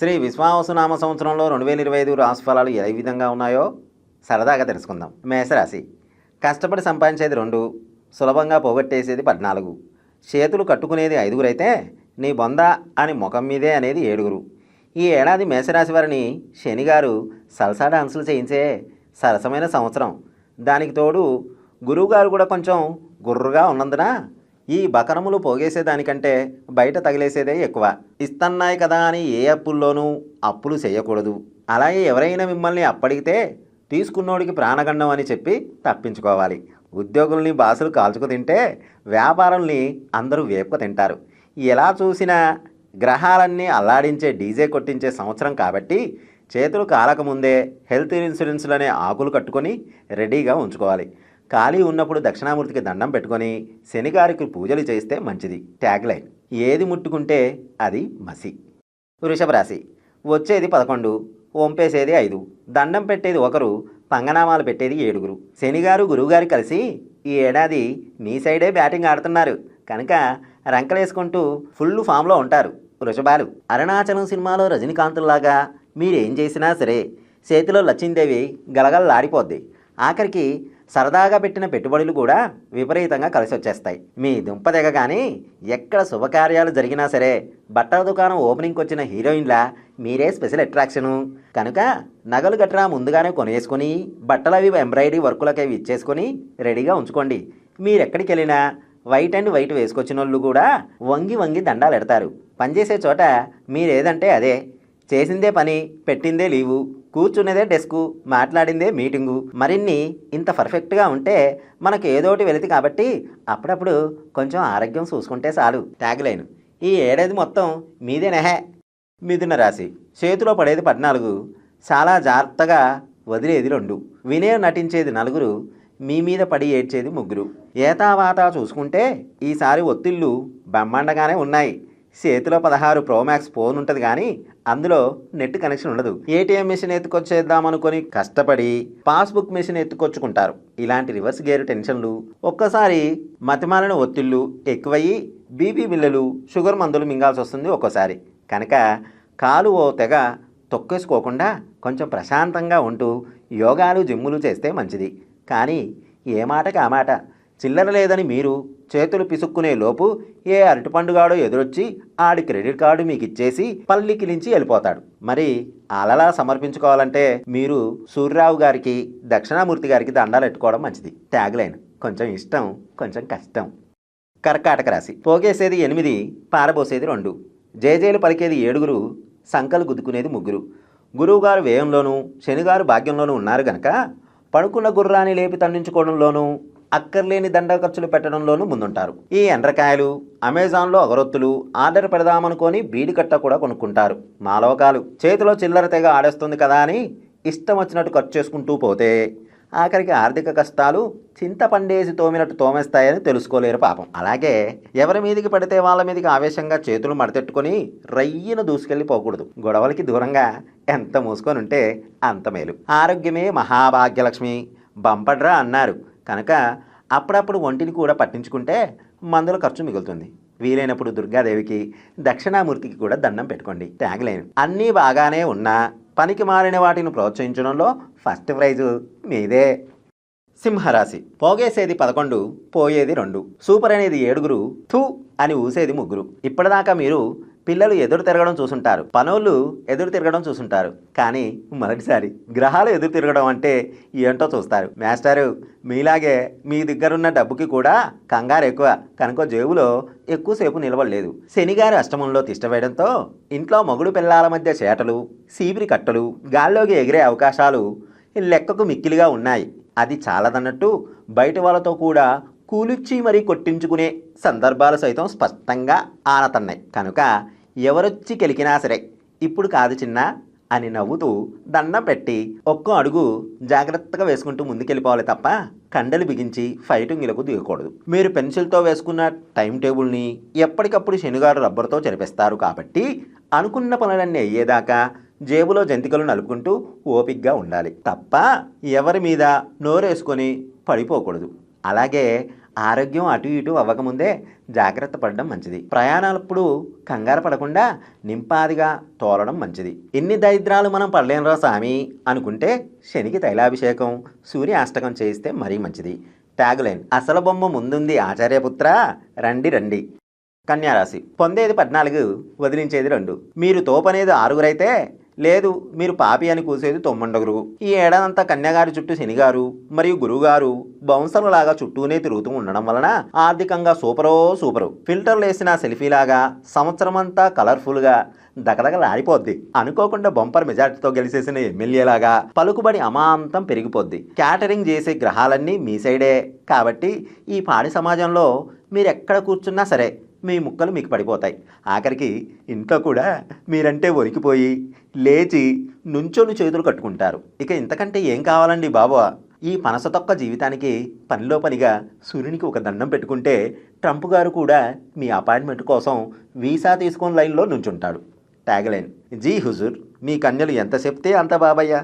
శ్రీ విశ్వావసునామ సంవత్సరంలో రెండు వేల ఇరవై ఐదు రాశి ఫలాలు ఏ విధంగా ఉన్నాయో సరదాగా తెలుసుకుందాం. మేషరాశి. కష్టపడి సంపాదించేది రెండు సులభంగా పోగొట్టేసేది పద్నాలుగు. చేతులు కట్టుకునేది ఐదుగురైతే నీ బొంద అని ముఖం మీదే అనేది ఏడుగురు. ఈ ఏడాది మేషరాశి వారిని శనిగారు సలసా డాన్సులు చేయించే సరసమైన సంవత్సరం. దానికి తోడు గురువుగారు కూడా కొంచెం గుర్రుగా ఉన్నందున ఈ బకరములు పోగేసేదానికంటే బయట తగిలేసేదే ఎక్కువ. ఇస్తన్నాయి కదా అని ఏ అప్పుల్లోనూ అప్పులు చేయకూడదు. అలాగే ఎవరైనా మిమ్మల్ని అప్పడిగితే తీసుకున్నోడికి ప్రాణగండం అని చెప్పి తప్పించుకోవాలి. ఉద్యోగుల్ని బాసులు కాల్చుకు తింటే వ్యాపారుల్ని అందరూ వేపుకు తింటారు. ఎలా చూసినా గ్రహాలన్నీ అల్లాడించే డీజే కొట్టించే సంవత్సరం కాబట్టి చేతులు కాలకముందే హెల్త్ ఇన్సూరెన్స్లనే ఆకులు కట్టుకొని రెడీగా ఉంచుకోవాలి. ఖాళీ ఉన్నప్పుడు దక్షిణామూర్తికి దండం పెట్టుకొని శనిగారికి పూజలు చేస్తే మంచిది. Tag line. ఏది ముట్టుకుంటే అది మసి. వృషభ రాశి. వచ్చేది పదకొండు వంపేసేది ఐదు దండం పెట్టేది ఒకరు పంగనామాలు పెట్టేది ఏడుగురు. శనిగారు గురువుగారు కలిసి ఈ ఏడాది మీ సైడే బ్యాటింగ్ ఆడుతున్నారు. కనుక రంకలేసుకుంటూ ఫుల్ ఫామ్లో ఉంటారు వృషభాలు. అరుణాచలం సినిమాలో రజనీకాంతుల్లాగా మీరేం చేసినా సరే చేతిలో లచ్చిందేవి గలగలలాడిపోద్ది. ఆఖరికి సరదాగా పెట్టిన పెట్టుబడులు కూడా విపరీతంగా కలిసి వచ్చేస్తాయి మీ దుంప దిగగానే ఎక్కడ శుభకార్యాలు జరిగినా సరే బట్టల దుకాణం ఓపెనింగ్కి వచ్చిన హీరోయిన్లా మీరే స్పెషల్ అట్రాక్షను. కనుక నగలు గట్రా ముందుగానే కొనేసుకొని బట్టలవి ఎంబ్రాయిడరీ వర్కులకి అవి ఇచ్చేసుకొని రెడీగా ఉంచుకోండి. మీరెక్కడికి వెళ్ళినా వైట్ అండ్ వైట్ వేసుకొచ్చిన వాళ్ళు కూడా వంగి వంగి దండాలు ఎడతారు పనిచేసే చోట మీరేదంటే అదే. చేసిందే పని పెట్టిందే లీవు. కూర్చునేదే డెస్కు మాట్లాడిందే మీటింగు. మరిన్ని ఇంత పర్ఫెక్ట్గా ఉంటే మనకు ఏదోటి వెలితి కాబట్టి అప్పుడప్పుడు కొంచెం ఆరోగ్యం చూసుకుంటే చాలు. ట్యాగ్లైన్ ఈ ఏడాది మొత్తం మీదే నెహే. మిథున రాశి. చేతిలో పడేది పద్నాలుగు. చాలా జాగ్రత్తగా వదిలేది రెండు. వినే నటించేది నలుగురు. మీ మీద పడి ఏడ్చేది ముగ్గురు. ఏతావాతా చూసుకుంటే ఈసారి ఒత్తిళ్ళు బ్రహ్మాండగానే ఉన్నాయి. చేతిలో పదహారు ప్రోమాక్స్ ఫోన్ ఉంటుంది కానీ అందులో నెట్ కనెక్షన్ ఉండదు. ఏటీఎం మిషన్ ఎత్తుకొచ్చేద్దామనుకొని కష్టపడి పాస్బుక్ మిషన్ ఎత్తుకొచ్చుకుంటారు. ఇలాంటి రివర్స్ గేర్ టెన్షన్లు ఒక్కసారి మతిమాలిన ఒత్తిళ్ళు ఎక్కువయ్యి బీపీ బిల్లలు షుగర్ మందులు మింగాల్సి వస్తుంది ఒక్కోసారి. కనుక కాలు ఓ తెగ తొక్కేసుకోకుండా కొంచెం ప్రశాంతంగా ఉంటూ యోగాలు జిమ్ములు చేస్తే మంచిది. కానీ ఏ మాటకి ఆ మాట? చిల్లర లేదని మీరు చేతులు పిసుక్కునే లోపు ఏ అరటిపండుగాడో ఎదురొచ్చి ఆడి క్రెడిట్ కార్డు మీకు ఇచ్చేసి పల్లికిలించి వెళ్ళిపోతాడు. మరి అలలా సమర్పించుకోవాలంటే మీరు సూర్యరావు గారికి దక్షిణామూర్తి గారికి దండాలు ఎట్టుకోవడం మంచిది. Tag line. కొంచెం ఇష్టం కొంచెం కష్టం. కర్కాటక రాశి. పోగేసేది ఎనిమిది పారబోసేది రెండు. జేజేలు పలికేది ఏడుగురు సంకలు గుద్దుకునేది ముగ్గురు. గురువుగారు వ్యయంలోనూ శనిగారు భాగ్యంలోనూ ఉన్నారు గనక పడుకున్న గుర్రాన్ని లేపి తండించుకోవడంలోనూ అక్కర్లేని దండ ఖర్చులు పెట్టడంలోనూ ముందుంటారు. ఈ ఎండ్రకాయలు అమెజాన్లో అగరొత్తులు ఆర్డర్ పెడదామనుకొని బీడి కట్ట కూడా కొనుక్కుంటారు. మాలోకాలు చేతిలో చిల్లర తెగ ఆడేస్తుంది కదా అని ఇష్టం వచ్చినట్టు ఖర్చు చేసుకుంటూ పోతే ఆఖరికి ఆర్థిక కష్టాలు చింతపండేసి తోమినట్టు తోమేస్తాయని తెలుసుకోలేరు పాపం. అలాగే ఎవరి మీదికి పడితే వాళ్ళ మీదకి ఆవేశంగా చేతులు మడతెట్టుకొని రయ్యన దూసుకెళ్ళిపోకూడదు గొడవలకి దూరంగా ఎంత మూసుకొని ఉంటే అంత మేలు. ఆరోగ్యమే మహాభాగ్యలక్ష్మి. బంపడ్రా అన్నారు. కనుక అప్పుడప్పుడు ఒంటిని కూడా పట్టించుకుంటే మందుల ఖర్చు మిగులుతుంది. వీలైనప్పుడు దుర్గాదేవికి దక్షిణామూర్తికి కూడా దండం పెట్టుకోండి. ట్యాగ్లైన్ అన్నీ బాగానే ఉన్నా పనికి మారిన వాటిని ప్రోత్సహించడంలో ఫస్ట్ ప్రైజు మీదే. సింహరాశి. పోగేసేది పదకొండు పోయేది రెండు. సూపర్ అనేది ఏడుగురు థూ అని ఊసేది ముగ్గురు. ఇప్పటిదాకా మీరు పిల్లలు ఎదురు తిరగడం చూసుంటారు. పనోళ్ళు ఎదురు తిరగడం చూసుంటారు. కానీ మొదటిసారి గ్రహాలు ఎదురు తిరగడం అంటే ఏంటో చూస్తారు. మాస్టారు మీలాగే మీ దగ్గరున్న డబ్బుకి కూడా కంగారు ఎక్కువ. కనుక జేబులో ఎక్కువసేపు నిలవలేదు శనిగారి అష్టమంలో తిష్టవేయడంతో ఇంట్లో మొగుడు పిల్లల మధ్య చేటలు సీపిరి కట్టలు గాల్లోకి ఎగిరే అవకాశాలు లెక్కకు మిక్కిలిగా ఉన్నాయి. అది చాలదన్నట్టు బయట వాళ్ళతో కూడా కూలిచ్చి మరీ కొట్టించుకునే సందర్భాలు సైతం స్పష్టంగా ఆనతన్నాయి. కనుక ఎవరొచ్చి కెలికినా సరే ఇప్పుడు కాదు చిన్న అని నవ్వుతూ దండం పెట్టి ఒక్కో అడుగు జాగ్రత్తగా వేసుకుంటూ ముందుకెళ్ళిపోవాలి తప్ప కండలు బిగించి ఫైటింగ్లకు దిగకూడదు. మీరు పెన్సిల్తో వేసుకున్న టైం టేబుల్ని ఎప్పటికప్పుడు శనిగారు రబ్బర్తో చెరిపేస్తారు కాబట్టి అనుకున్న పనులన్నీ అయ్యేదాకా జేబులో జంతికలు నలుపుకుంటూ ఓపిక్గా ఉండాలి. తప్ప ఎవరి మీద నోరేసుకొని పడిపోకూడదు. అలాగే ఆరోగ్యం అటు ఇటు అవ్వకముందే జాగ్రత్త పడడం మంచిది. ప్రయాణాలప్పుడు కంగారు పడకుండా నింపాదిగా తోలడం మంచిది. ఎన్ని దరిద్రాలు మనం పడలేనురా స్వామి అనుకుంటే శనికి తైలాభిషేకం సూర్య అష్టకం చేయిస్తే మరీ మంచిది. ట్యాగులైన్ అసలు బొమ్మ ముందుంది ఆచార్యపుత్ర రండి రండి. కన్యారాశి పొందేది పద్నాలుగు వదిలించేది రెండు. మీరు తోపనేది ఆరుగురైతే లేదు మీరు పాపి అని కూసేది తొమ్మండగురు. ఈ ఏడాదంతా కన్యగారి చుట్టూ శనిగారు మరియు గురువుగారు బౌన్సర్లాగా చుట్టూనే తిరుగుతూ ఉండడం వలన ఆర్థికంగా సూపరో సూపరు. ఫిల్టర్లు వేసిన సెల్ఫీలాగా సంవత్సరం అంతా కలర్ఫుల్గా దగదగలాడిపోద్ది. అనుకోకుండా బొంపర్ మెజార్టీతో గెలిచేసిన ఎమ్మెల్యేలాగా పలుకుబడి అమాంతం పెరిగిపోద్ది. క్యాటరింగ్ చేసే గ్రహాలన్నీ మీ సైడే. కాబట్టి ఈ పాడి సమాజంలో మీరు ఎక్కడ కూర్చున్నా సరే మీ ముక్కలు మీకు పడిపోతాయి. ఆఖరికి ఇంట్లో కూడా మీరంటే ఒరికిపోయి లేచి నుంచొని చేతులు కట్టుకుంటారు. ఇక ఇంతకంటే ఏం కావాలండి బాబా? ఈ పనసతొక్క జీవితానికి పనిలో పనిగా సూర్యునికి ఒక దండం పెట్టుకుంటే ట్రంప్ గారు కూడా మీ అపాయింట్మెంట్ కోసం వీసా తీసుకొని లైన్లో నుంచుంటాడు. ట్యాగ్లైన్. జీ హుజూర్ మీ కన్యలు ఎంత చెప్తే అంత బాబయ్య.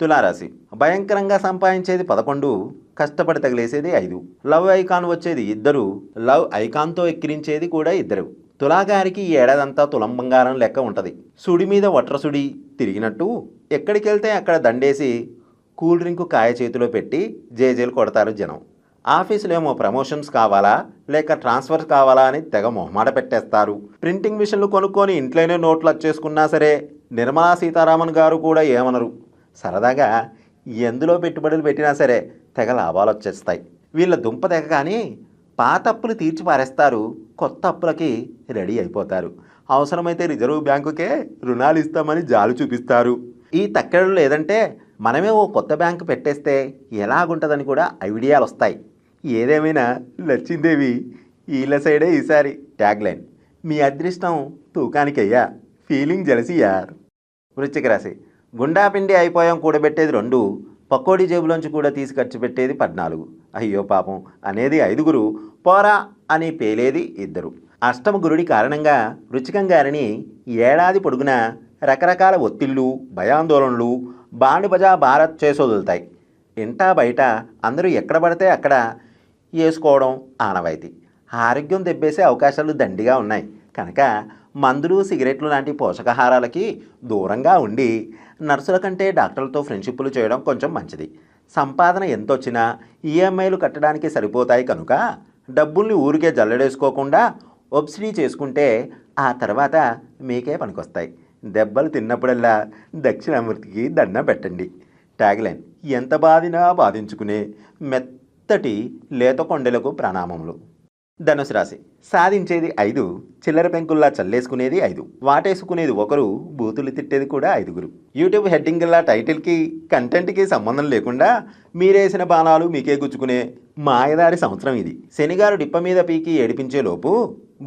తులారాశి. భయంకరంగా సంపాదించేది పదకొండు కష్టపడి తగిలేసేది ఐదు. లవ్ ఐకాన్ వచ్చేది ఇద్దరు. లవ్ ఐకాన్తో ఎక్కిరించేది కూడా ఇద్దరు. తులాగారికి ఈ ఏడాదంతా తులం బంగారం లెక్క ఉంటుంది. సుడి మీద వట్ర సుడి తిరిగినట్టు ఎక్కడికి వెళ్తే అక్కడ దండేసి కూల్ డ్రింక్ కాయ చేతిలో పెట్టి జేజేలు కొడతారు జనం. ఆఫీసులో ఏమో ప్రమోషన్స్ కావాలా? లేక ట్రాన్స్ఫర్స్ కావాలా అని తెగ మొహమాట పెట్టేస్తారు. ప్రింటింగ్ మిషన్లు కొనుక్కొని ఇంట్లోనే నోట్లు వచ్చేసుకున్నా సరే నిర్మలా సీతారామన్ గారు కూడా ఏమనరు. సరదాగా ఎందులో పెట్టుబడులు పెట్టినా సరే తెగ లాభాలు వచ్చేస్తాయి. వీళ్ళ దుంప తెగ కానీ పాత అప్పులు తీర్చి పారేస్తారు. కొత్త అప్పులకి రెడీ అయిపోతారు. అవసరమైతే రిజర్వ్ బ్యాంకుకే రుణాలు ఇస్తామని జాలు చూపిస్తారు. ఈ తక్కెడలు లేదంటే మనమే ఓ కొత్త బ్యాంకు పెట్టేస్తే ఎలాగుంటుందని కూడా ఐడియాలు వస్తాయి. ఏదేమైనా లచ్చిందేవి వీళ్ళ సైడే ఈసారి ట్యాగ్లైన్. మీ అదృష్టం తూకానికయ్యా. ఫీలింగ్ జలసియార్ వృశ్చిక రాశి. గుండాపిండి అయిపోయాం కూడబెట్టేది రెండు. పకోడీ జేబులోంచి కూడా తీసి ఖర్చు పెట్టేది పద్నాలుగు. అయ్యో పాపం. అనేది ఐదుగురు పోరా అని పేలేది ఇద్దరు. అష్టమ గురుడి కారణంగా రుచికం గారిని ఏడాది పొడుగునా రకరకాల ఒత్తిళ్ళు భయాందోళనలు బాణిబజా భారత్ చేసొదులుతాయి. ఇంటా బయట అందరూ ఎక్కడ పడితే అక్కడ వేసుకోవడం ఆనవాయితీ. ఆరోగ్యం దెబ్బేసే అవకాశాలు దండిగా ఉన్నాయి. కనుక మందులు సిగరెట్లు లాంటి పోషకాహారాలకి దూరంగా ఉండి నర్సుల కంటే డాక్టర్లతో ఫ్రెండ్షిప్లు చేయడం కొంచెం మంచిది. సంపాదన ఎంత వచ్చినా ఈఎంఐలు కట్టడానికి సరిపోతాయి కనుక డబ్బుల్ని ఊరికే జల్లడేసుకోకుండా ఒబ్సిడీ చేసుకుంటే ఆ తర్వాత మీకే పనికొస్తాయి. దెబ్బలు తిన్నప్పుడల్లా దక్షిణామూర్తికి దండం పెట్టండి. ట్యాగ్లైన్ ఎంత బాధినా బాధించుకునే మెత్తటి లేత కొండలకు ప్రణామములు. ధనుసు రాశి. సాధించేది ఐదు చిల్లర పెంకుల్లా చల్లేసుకునేది ఐదు. వాటేసుకునేది ఒకరు బూతులు తిట్టేది కూడా ఐదుగురు. యూట్యూబ్ హెడ్డింగ్లా టైటిల్కి కంటెంట్కి సంబంధం లేకుండా మీరేసిన బాణాలు మీకే గుచ్చుకునే మాయదారి సంవత్సరం ఇది. శనిగారు డిప్ప మీద పీకి ఏడిపించేలోపు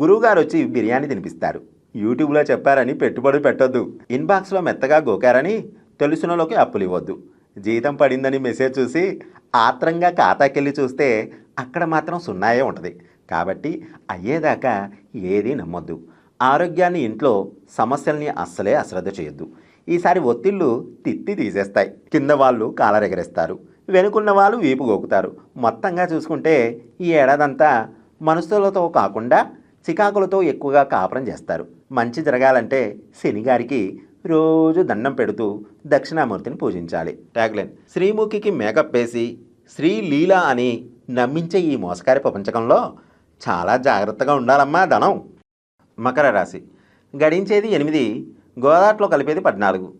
గురువుగారు వచ్చి బిర్యానీ తినిపిస్తారు. యూట్యూబ్లో చెప్పారని పెట్టుబడి పెట్టొద్దు. ఇన్బాక్స్లో మెత్తగా గోకారని తెలుసునలోకి అప్పులు ఇవ్వద్దు జీతం పడిందని మెసేజ్ చూసి ఆత్రంగా ఖాతాకెళ్ళి చూస్తే అక్కడ మాత్రం సున్నాయే ఉంటుంది. కాబట్టి అయ్యేదాకా ఏది నమ్మొద్దు. ఆరోగ్యాన్ని ఇంట్లో సమస్యల్ని అస్సలే అశ్రద్ధ చేయొద్దు. ఈసారి ఒత్తిళ్ళు తిత్తి తీసేస్తాయి. కింద వాళ్ళు కాలరెగరేస్తారు. వెనుకున్న వాళ్ళు వీపు గోకుతారు. మొత్తంగా చూసుకుంటే ఈ ఏడాదంతా మనుషులతో కాకుండా చికాకులతో ఎక్కువగా కాపురం చేస్తారు. మంచి జరగాలంటే శనిగారికి రోజు దండం పెడుతూ దక్షిణామూర్తిని పూజించాలి. ట్యాగ్లైన్. శ్రీముఖికి మేకప్ వేసి శ్రీలీల అని నమ్మించే ఈ మోసకారి ప్రపంచకంలో చాలా జాగ్రత్తగా ఉండాలమ్మా ధనం. మకర రాశి. గడించేది ఎనిమిది గోదాట్లో కలిపేది పద్నాలుగు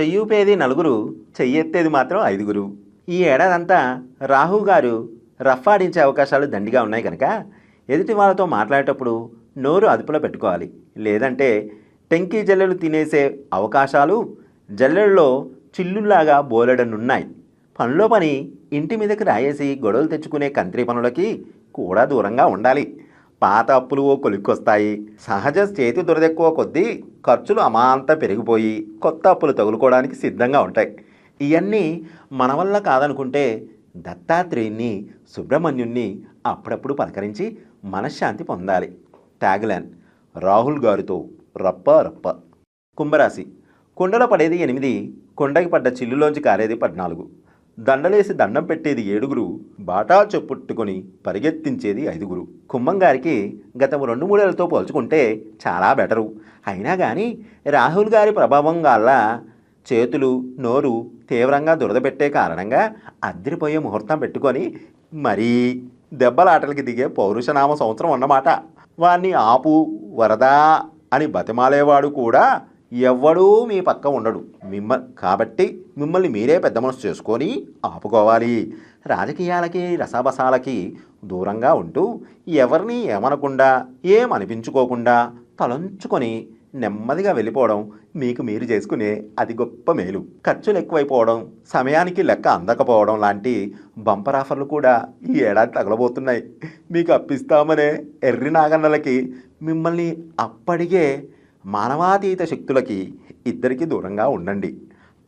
చెయ్యూపేది నలుగురు చెయ్యెత్తేది మాత్రం ఐదుగురు. ఈ ఏడాదంతా రాహు గారు రఫ్ ఆడించే అవకాశాలు దండిగా ఉన్నాయి కనుక ఎదుటి వాళ్ళతో మాట్లాడేటప్పుడు నోరు అదుపులో పెట్టుకోవాలి. లేదంటే టెంకీ జల్లెలు తినేసే అవకాశాలు జల్లెల్లో చిల్లుల్లాగా బోలెడనున్నాయి. పనిలో పని ఇంటి మీదకి రాయేసి గొడవలు తెచ్చుకునే కంత్రి పనులకి కూడా దూరంగా ఉండాలి. పాత అప్పులు ఓ కొలిక్కొస్తాయి. సహజ చేతి దురదెక్కువ కొద్దీ ఖర్చులు అమాంత పెరిగిపోయి కొత్త అప్పులు తగులుకోవడానికి సిద్ధంగా ఉంటాయి. ఇవన్నీ మన వల్ల కాదనుకుంటే దత్తాత్రేయుణ్ణి సుబ్రహ్మణ్యుణ్ణి అప్పుడప్పుడు పలకరించి మనశ్శాంతి పొందాలి. ట్యాగ్లాన్. రాహుల్ గారితో రప్ప రప్ప. కుంభరాశి. కుండలో పడేది ఎనిమిది కొండకి పడ్డ చిల్లులోంచి కారేది పద్నాలుగు. దండలేసి దండం పెట్టేది ఏడుగురు బాటా చెప్పుట్టుకొని పరిగెత్తించేది ఐదుగురు. కుమ్మంగారికి గారికి గత రెండు మూడేళ్ళతో పోల్చుకుంటే చాలా బెటరు. అయినా కానీ రాహుల్ గారి ప్రభావం వల్ల చేతులు నోరు తీవ్రంగా దురదపెట్టే కారణంగా అద్దరిపోయే ముహూర్తం పెట్టుకొని మరీ దెబ్బలాటలకి దిగే పౌరుషనామ సంవత్సరం అన్నమాట. వాణ్ణి ఆపు వరదా అని బతిమాలేవాడు కూడా ఎవ్వడూ మీ పక్క ఉండడు. మిమ్మ కాబట్టి మిమ్మల్ని మీరే పెద్ద మనసు చేసుకొని ఆపుకోవాలి. రాజకీయాలకి రసాబసాలకి దూరంగా ఉంటూ ఎవరిని ఏమనకుండా ఏమనిపించుకోకుండా తలంచుకొని నెమ్మదిగా వెళ్ళిపోవడం మీకు మీరు చేసుకునే అది గొప్ప మేలు. ఖర్చులు ఎక్కువైపోవడం సమయానికి లెక్క అందకపోవడం లాంటి బంపర్ ఆఫర్లు కూడా ఈ ఏడాది తగలబోతున్నాయి. మీకు అప్పిస్తామనే ఎర్రి నాగన్నలకి మిమ్మల్ని అప్పటికే మానవాతీత శక్తులకి ఇద్దరికి దూరంగా ఉండండి.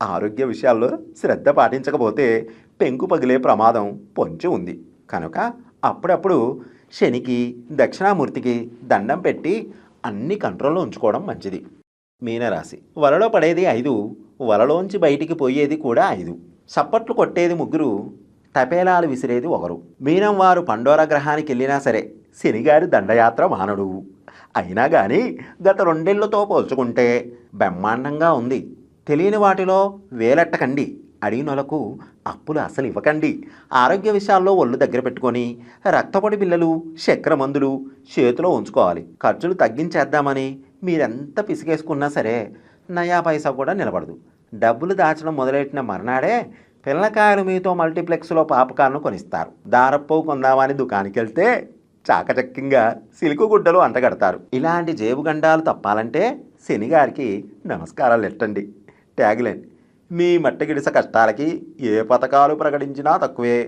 ఆరోగ్య విషయాల్లో శ్రద్ధ పాటించకపోతే పెంకు పగిలే ప్రమాదం పొంచి ఉంది. కనుక అప్పుడప్పుడు శనికి దక్షిణామూర్తికి దండం పెట్టి అన్ని కంట్రోల్లో ఉంచుకోవడం మంచిది. మీనరాశి. వలలో పడేది ఐదు వలలోంచి బయటికి పోయేది కూడా ఐదు. చప్పట్లు కొట్టేది ముగ్గురు తపేలాలు విసిరేది ఒకరు. మీనం వారు పండోర గ్రహానికి వెళ్ళినా సరే శనిగారి దండయాత్ర మానడు. అయినా కానీ గత రెండేళ్ళతో పోల్చుకుంటే బ్రహ్మాండంగా ఉంది. తెలియని వాటిలో వేలెట్టకండి. అడిగినోలకు అప్పులు అసలు ఇవ్వకండి. ఆరోగ్య విషయాల్లో ఒళ్ళు దగ్గర పెట్టుకొని రక్తపొడి బిళ్ళలు చక్కెర మందులు చేతిలో ఉంచుకోవాలి. ఖర్చులు తగ్గించేద్దామని మీరెంత పిసిగేసుకున్నా సరే నయా పైసా కూడా నిలబడదు. డబ్బులు దాచడం మొదలెట్టిన మర్నాడే పిల్లకాయలు మీతో మల్టీప్లెక్స్లో పాపకాలను కొనిస్తారు. దారప్పవు కొందామని దుకానికి వెళ్తే చాకచక్యంగా సిలుకు గుడ్డలు అంటగడతారు ఇలాంటి జేబుగండాలు తప్పాలంటే శనిగారికి నమస్కారాలు ఎట్టండి ట్యాగ్లైన్ మీ మట్టగిడిస కష్టాలకి ఏ పథకాలు ప్రకటించినా తక్కువే.